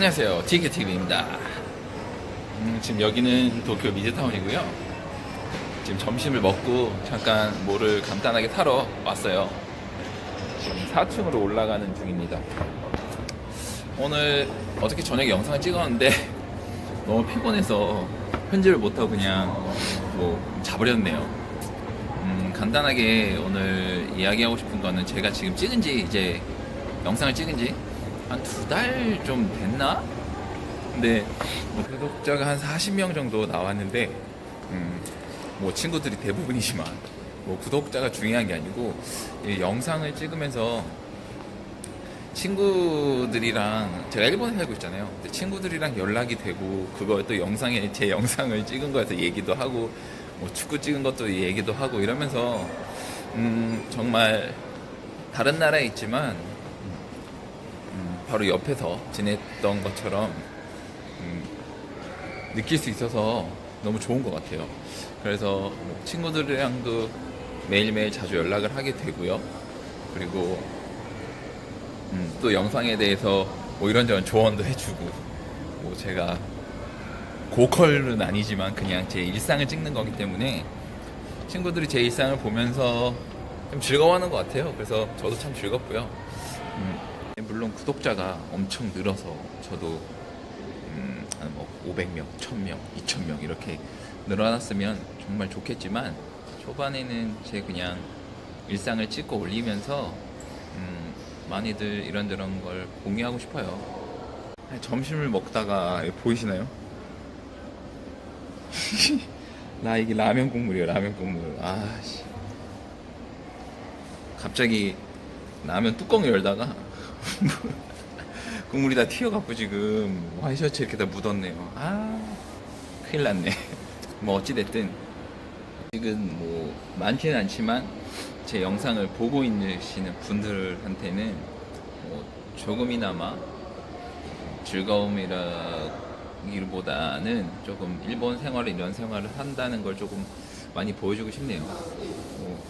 안녕하세요. TKTV입니다. 음, 지금 여기는 도쿄 미드타운이고요. 지금 점심을 먹고 잠깐 뭐를 간단하게 사러 왔어요. 지금 4층으로 올라가는 중입니다. 오늘 어떻게 저녁에 영상을 찍었는데 너무 피곤해서 편집을 못하고 그냥 뭐 자버렸네요. 음, 간단하게 오늘 이야기하고 싶은 거는 제가 지금 찍은 지 이제 영상을 찍은 지 한 두 달 좀 됐나? 근데 뭐 구독자가 한 40명 정도 나왔는데 음, 뭐 친구들이 대부분이지만 뭐 구독자가 중요한 게 아니고 이 영상을 찍으면서 친구들이랑 제가 일본에 살고 있잖아요. 친구들이랑 연락이 되고 그걸 또 영상에 제 영상을 찍은 거에서 얘기도 하고 뭐 축구 찍은 것도 얘기도 하고 이러면서 음, 정말 다른 나라에 있지만 음, 바로 옆에서 지냈던 것처럼 음, 느낄 수 있어서 너무 좋은 것 같아요. 그래서 뭐 친구들이랑도 매일매일 자주 연락을 하게 되고요. 그리고 음, 또 영상에 대해서 뭐 이런저런 조언도 해주고 뭐 제가 고컬은 아니지만 그냥 제 일상을 찍는 거기 때문에 친구들이 제 일상을 보면서 좀 즐거워하는 것 같아요. 그래서 저도 참 즐겁고요. 음, 물론 구독자가 엄청 늘어서 저도 음, 한뭐 500명, 1000명, 2000명 이렇게 늘어났으면 정말 좋겠지만 초반에는 제 그냥 일상을 찍고 올리면서 음, 많이들 이런저런 걸 공유하고 싶어요. 점심을 먹다가 보이시나요? 나 이게 라면 국물이에요, 라면 국물. 아씨. 갑자기 라면 뚜껑 열다가 국물이 다 튀어갖고 지금 와이셔츠 이렇게 다 묻었네요. 아, 큰일 났네. 뭐 어찌됐든 지금 뭐 많지는 않지만 제 영상을 보고 있으시는 분들한테는 뭐 조금이나마 즐거움이라기보다는 조금 일본 생활을 이런 생활을 한다는 걸 조금 많이 보여주고 싶네요. 뭐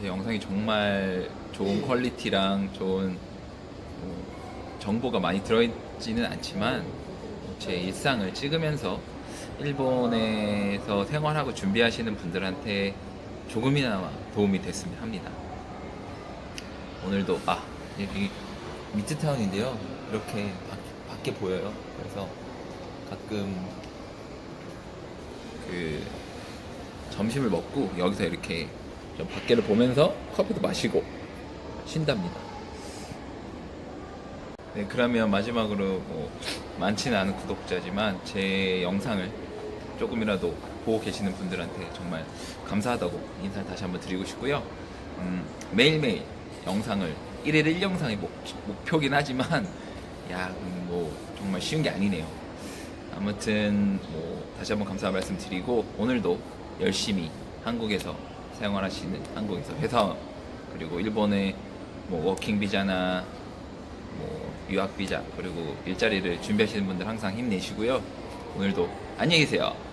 제 영상이 정말 좋은 퀄리티랑 좋은 뭐 정보가 많이 들어있지는 않지만 제 일상을 찍으면서 일본에서 생활하고 준비하시는 분들한테 조금이나마 도움이 됐으면 합니다. 오늘도 아 여기 미드타운인데요. 이렇게 밖, 밖에 보여요. 그래서 가끔 그 점심을 먹고 여기서 이렇게 좀 밖에를 보면서 커피도 마시고 쉰답니다. 네, 그러면 마지막으로 뭐 많지는 않은 구독자지만 제 영상을 조금이라도 보고 계시는 분들한테 정말 감사하다고 인사를 다시 한번 드리고 싶고요. 음, 매일매일 영상을 1일 1영상이 목, 목표긴 하지만 야, 음, 뭐 정말 쉬운 게 아니네요. 아무튼 뭐 다시 한번 감사 말씀 드리고 오늘도 열심히 한국에서 생활하시는 한국에서 회사 그리고 일본의 뭐 워킹 비자나 뭐 유학 비자 그리고 일자리를 준비하시는 분들 항상 힘내시고요. 오늘도 안녕히 계세요.